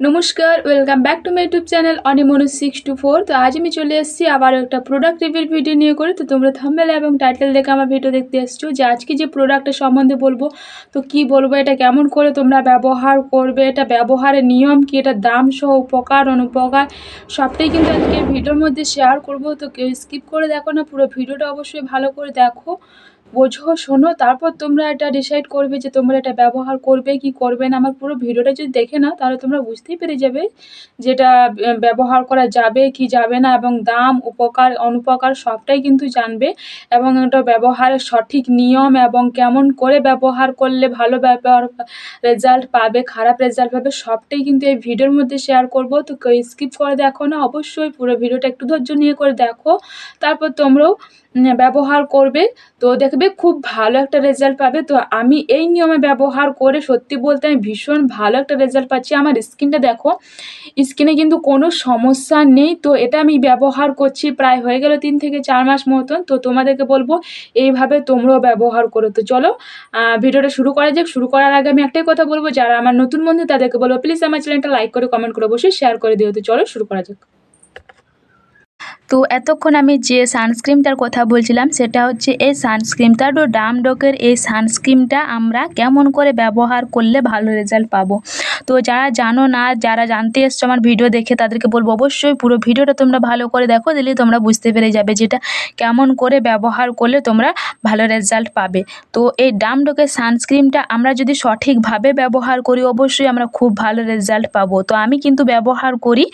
নমস্কার welcome back to my YouTube channel অনিমনু six two four তো আজ আমি চলে এসেছি আবার একটা প্রোডাক্ট রিভিউর ভিডিও নিয়ে করে। তো তোমরা থাম্বেল এবং টাইটেল দেখে আমার ভিডিও দেখতে এসছো যে আজকে যে প্রোডাক্টের সম্বন্ধে বলব। তো কি বলব, এটা কেমন করে তোমরা ব্যবহার করবে, এটা ব্যবহারের নিয়ম কি, এটা দাম সহ উপকার, অনুপকার, সবটাই কিন্তু আজকে ভিডিওর মধ্যে শেয়ার করব। তো কেউ স্কিপ করে দেখো না, পুরো ভিডিওটা অবশ্যই ভালো করে দেখো, বোঝো, শোনো, তারপর তোমরা এটা ডিসাইড করবে যে তোমরা এটা ব্যবহার করবে কি করবে না। আমার পুরো ভিডিওটা যদি দেখে নাও, তাহলে তোমরা বুঝতেই পেরে যাবে, যেটা ব্যবহার করা যাবে কি যাবে না এবং দাম, উপকার, অনুপকার সবটাই কিন্তু জানবে এবং এটা ব্যবহারের সঠিক নিয়ম এবং কেমন করে ব্যবহার করলে ভালো ব্যবহার রেজাল্ট পাবে, খারাপ রেজাল্ট পাবে সবটাই কিন্তু এই ভিডিওর মধ্যে শেয়ার করব। তো স্কিপ করে দেখো না, অবশ্যই পুরো ভিডিওটা একটু ধৈর্য নিয়ে করে দেখো। তারপর তোমরাও ব্যবহার করবে, তো দেখবে খুব ভালো একটা রেজাল্ট পাবে। তো আমি এই নিয়মে ব্যবহার করে সত্যি বলতে আমি ভীষণ ভালো একটা রেজাল্ট পাচ্ছি। আমার স্কিনটা দেখো স্কিনে কিন্তু কোনো সমস্যা নেই। তো এটা আমি ব্যবহার করছি প্রায় হয়ে গেল তিন থেকে চার মাস মতন। তো তোমাদেরকে বলব, এইভাবে তোমরাও ব্যবহার করো। তো চলো ভিডিওটা শুরু করা যাক। শুরু করার আগে আমি একটাই কথা বলব, যারা আমার নতুন বন্ধু, তাদেরকে বলব প্লিজ আমার চ্যানেলটা লাইক করে কমেন্ট করে অবশ্যই শেয়ার করে দিও। তো চলো, শুরু করা যাক। তো এতক্ষণ আমি যে সানস্ক্রিমটার কথা বলছিলাম, সেটা হচ্ছে এই সানস্ক্রিমটা তো ডামডকের এই সানস্ক্রিমটা আমরা কেমন করে ব্যবহার করলে ভালো রেজাল্ট পাবো। তো যারা জানো না, যারা জানতে এসছো আমার ভিডিও দেখে, তাদেরকে বলব অবশ্যই পুরো ভিডিওটা তোমরা ভালো করে দেখো দিলে তোমরা বুঝতে পেরে যাবে যেটা কেমন করে ব্যবহার করলে তোমরা ভালো রেজাল্ট পাবে। তো এই ডামডকের সানস্ক্রিমটা আমরা যদি সঠিকভাবে ব্যবহার করি, অবশ্যই আমরা খুব ভালো রেজাল্ট পাবো। তো আমি কিন্তু ব্যবহার করি।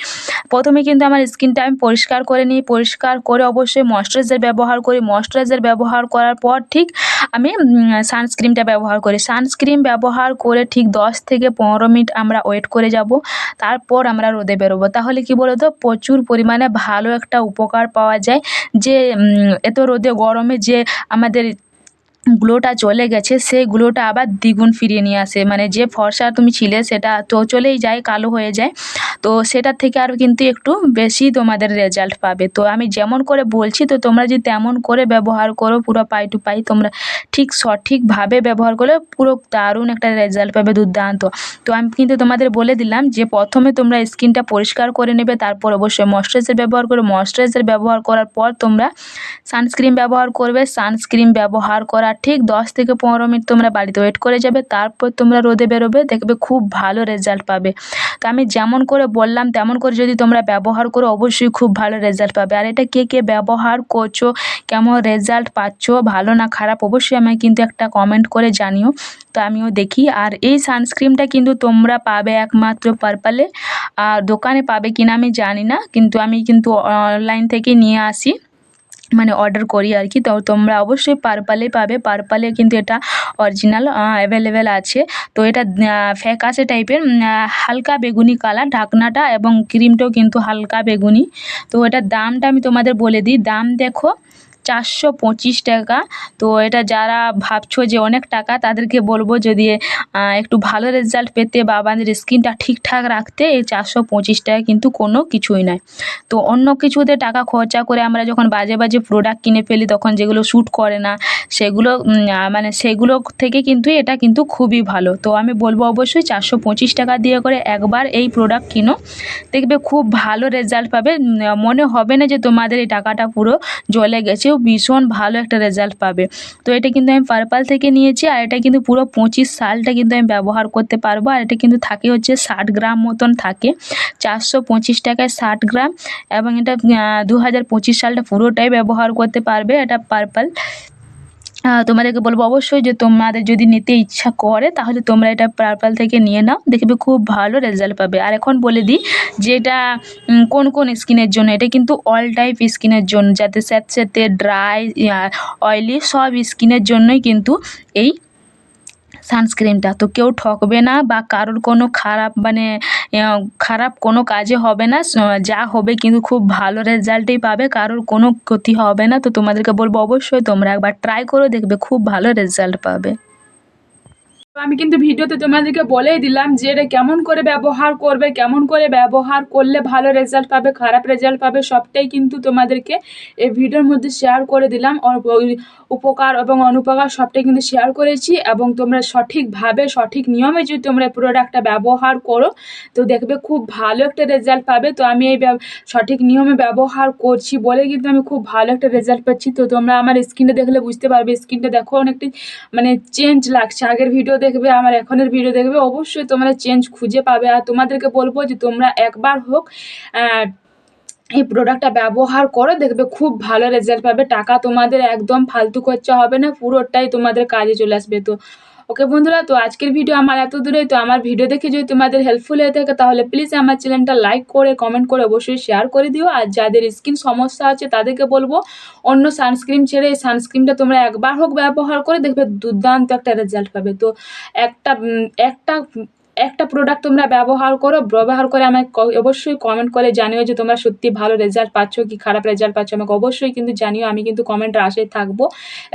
প্রথমে কিন্তু আমার স্কিনটা আমি পরিষ্কার করে নিই পরিষ্কার করে অবশ্যই ময়শ্চারাইজার ব্যবহার করি। ময়শ্চারাইজার ব্যবহার করার পর ঠিক আমি সানস্ক্রিনটা ব্যবহার করি। সানস্ক্রিন ব্যবহার করে ঠিক দশ থেকে পনেরো মিনিট আমরা ওয়েট করে যাব। তারপর আমরা রোদে বেরোবো। তাহলে কি তো প্রচুর পরিমাণে ভালো একটা উপকার পাওয়া যায়। যে এত রোদে গরমে যে আমাদের গ্লোটা চলে গেছে সেই গ্লোটা আবার দ্বিগুণ ফিরিয়ে নিয়ে আসে। মানে যে ফর্সা তুমি ছিলে সেটা তো চলেই যায়, কালো হয়ে যায়। তো সেটার থেকে আরও কিন্তু একটু বেশি তোমাদের রেজাল্ট পাবে। তো আমি যেমন করে বলছি, তো তোমরা যদি তেমন করে ব্যবহার করো, পুরো পাই টু পাই, তোমরা ঠিক সঠিকভাবে ব্যবহার করলে পুরো দারুণ একটা রেজাল্ট পাবে দুর্দান্ত। তো আমি কিন্তু তোমাদের বলে দিলাম যে প্রথমে তোমরা স্কিনটা পরিষ্কার করে নেবে, তারপর অবশ্যই ময়শ্চারাইজার ব্যবহার করে। ময়শ্চারাইজার ব্যবহার করার পর তোমরা সানস্ক্রিন ব্যবহার করবে। সানস্ক্রিন ব্যবহার করার ঠিক দশ থেকে পনেরো মিনিট তোমরা বাড়িতে ওয়েট করে যাবে, তারপর তোমরা রোদে বেরোবে, দেখবে খুব ভালো রেজাল্ট পাবে। তো আমি যেমন করে বললাম, তেমন করে যদি তোমরা ব্যবহার করো, অবশ্যই খুব ভালো রেজাল্ট পাবে। আর এটা কে কে ব্যবহার করছ, কেমন রেজাল্ট পাচ্ছ, ভালো না খারাপ, অবশ্যই আমায় কিন্তু একটা কমেন্ট করে জানিও, তো আমিও দেখি। আর এই সানস্ক্রিনটা কিন্তু তোমরা পাবে একমাত্র পার্পালে আর দোকানে পাবে কিনা আমি জানি না, কিন্তু আমি কিন্তু অনলাইন থেকে নিয়ে আসি। মানে অর্ডার করি আর কি তো তোমরা অবশ্যই পার্পালে পাবে। পার্পালে কিন্তু এটা অরিজিনাল অ্যাভেলেবেল আছে। তো এটা ফ্যাকাশে টাইপের হালকা বেগুনি কালার ঢাকনাটা এবং ক্রিমটাও কিন্তু হালকা বেগুনি। তো এটার দামটা আমি তোমাদের বলে দিই। দাম দেখো চারশো পঁচিশ টাকা। তো এটা যারা ভাবছ যে অনেক টাকা, তাদেরকে বলব যদি একটু ভালো রেজাল্ট পেতে বা আমাদের স্কিনটা ঠিকঠাক রাখতে এই চারশো পঁচিশ টাকা কিন্তু কোনো কিছুই নয়। তো অন্য কিছুতে টাকা খরচা করে আমরা যখন বাজে বাজে প্রোডাক্ট কিনে ফেলি, তখন যেগুলো শ্যুট করে না, সেগুলো মানে সেগুলো থেকে কিন্তু এটা কিন্তু খুবই ভালো। তো আমি বলব অবশ্যই চারশো পঁচিশ টাকা দিয়ে করে একবার এই প্রোডাক্ট কিনো। দেখবে খুব ভালো রেজাল্ট পাবে। মনে হবে না যে তোমাদের এই টাকাটা পুরো জলে গেছে। ভীষণ ভালো একটা রেজাল্ট পাবে। তো এটা কিন্তু আমি পার্পাল থেকে নিয়েছি আর এটা কিন্তু পুরো পঁচিশ সালটা কিন্তু আমি ব্যবহার করতে পারব। আর এটা কিন্তু থাকে হচ্ছে ষাট গ্রাম মতন থাকে। চারশো পঁচিশ টাকায় ষাট গ্রাম এবং এটা দু হাজার পঁচিশ সালটা পুরোটাই ব্যবহার করতে পারবে। এটা পার্পাল তোমাদেরকে বলব অবশ্যই যে তোমাদের যদি নিতে ইচ্ছা করে, তাহলে তোমরা এটা পার্পাল থেকে নিয়ে নাও, দেখবে খুব ভালো রেজাল্ট পাবে। আর এখন বলে দিই যে এটা কোন কোন স্কিনের জন্য, এটা কিন্তু অল টাইপ স্কিনের জন্য, যাতে স্যাঁতস্যাঁতে ড্রাই অয়েলি সব স্কিনের জন্যই কিন্তু এই সানস্ক্রিনটা তো কেউ ঠকবে না বা কারোর কোনো খারাপ মানে খারাপ কোনো কাজে হবে না যা হবে কিন্তু খুব ভালো রেজাল্টই পাবে, কারোর কোনো ক্ষতি হবে না। তো তোমাদেরকে বলব অবশ্যই তোমরা একবার ট্রাই করে দেখবে, খুব ভালো রেজাল্ট পাবে। আমি কিন্তু ভিডিওতে তোমাদেরকে বলেই দিলাম যে এটা কেমন করে ব্যবহার করবে, কেমন করে ব্যবহার করলে ভালো রেজাল্ট পাবে, খারাপ রেজাল্ট পাবে, সবটাই কিন্তু তোমাদেরকে এই ভিডিওর মধ্যে শেয়ার করে দিলাম। উপকার এবং অনুপকার সবটাই কিন্তু শেয়ার করেছি এবং তোমরা সঠিকভাবে, সঠিক নিয়মে যদি তোমরা প্রোডাক্টটা ব্যবহার করো, তো দেখবে খুব ভালো একটা রেজাল্ট পাবে। তো আমি এই সঠিক নিয়মে ব্যবহার করছি বলে কিন্তু আমি খুব ভালো একটা রেজাল্ট পাচ্ছি। তো তোমরা আমার স্ক্রিনটা দেখলে বুঝতে পারবে। স্ক্রিনটা দেখো অনেকটি মানে চেঞ্জ লাগছে। আগের ভিডিও দেখবে, আমার এখনের ভিডিও দেখবে, অবশ্যই তোমরা চেঞ্জ খুঁজে পাবে। আর তোমাদেরকে বলব যে তোমরা একবার হোক এই প্রোডাক্টটা ব্যবহার করো, দেখবে খুব ভালো রেজাল্ট পাবে। টাকা তোমাদের একদম ফালতু খরচা হবে না, পুরোটাই তোমাদের কাজে চলে আসবে। তো ওকে বন্ধুরা, তো আজকের ভিডিও আমার এত দূরেই তো আমার ভিডিও দেখে যদি তোমাদের হেল্পফুল হয়ে থাকে, তাহলে প্লিজ আমার চ্যানেলটা লাইক করে কমেন্ট করে অবশ্যই শেয়ার করে দিও। আর যাদের স্কিন সমস্যা আছে, তাদেরকে বলব, অন্য সানস্ক্রিন ছেড়ে এই সানস্ক্রিনটা তোমরা একবার হোক ব্যবহার করে দেখবে, দুর্দান্ত একটা রেজাল্ট পাবে। তো একটা একটা একটা প্রোডাক্ট তোমরা ব্যবহার করো, ব্যবহার করে আমাকে অবশ্যই কমেন্ট করে জানিও যে তোমরা সত্যি ভালো রেজাল্ট পাচ্ছ কি খারাপ রেজাল্ট পাচ্ছ। আমাকে অবশ্যই কিন্তু জানিও, আমি কিন্তু কমেন্টের আশায় থাকব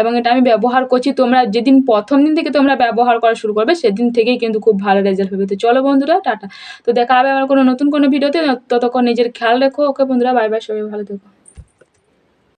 এবং এটা আমি ব্যবহার করছি। তোমরা যেদিন প্রথম দিন থেকে তোমরা ব্যবহার করা শুরু করবে, সেদিন থেকেই কিন্তু খুব ভালো রেজাল্ট হবে। তো চলো বন্ধুরা, টাটা। তো দেখা হবে আমার কোনো নতুন কোনো ভিডিওতে ততক্ষণ নিজের খেয়াল রেখো। ওকে বন্ধুরা বাই বাই সবাই ভালো থেকো।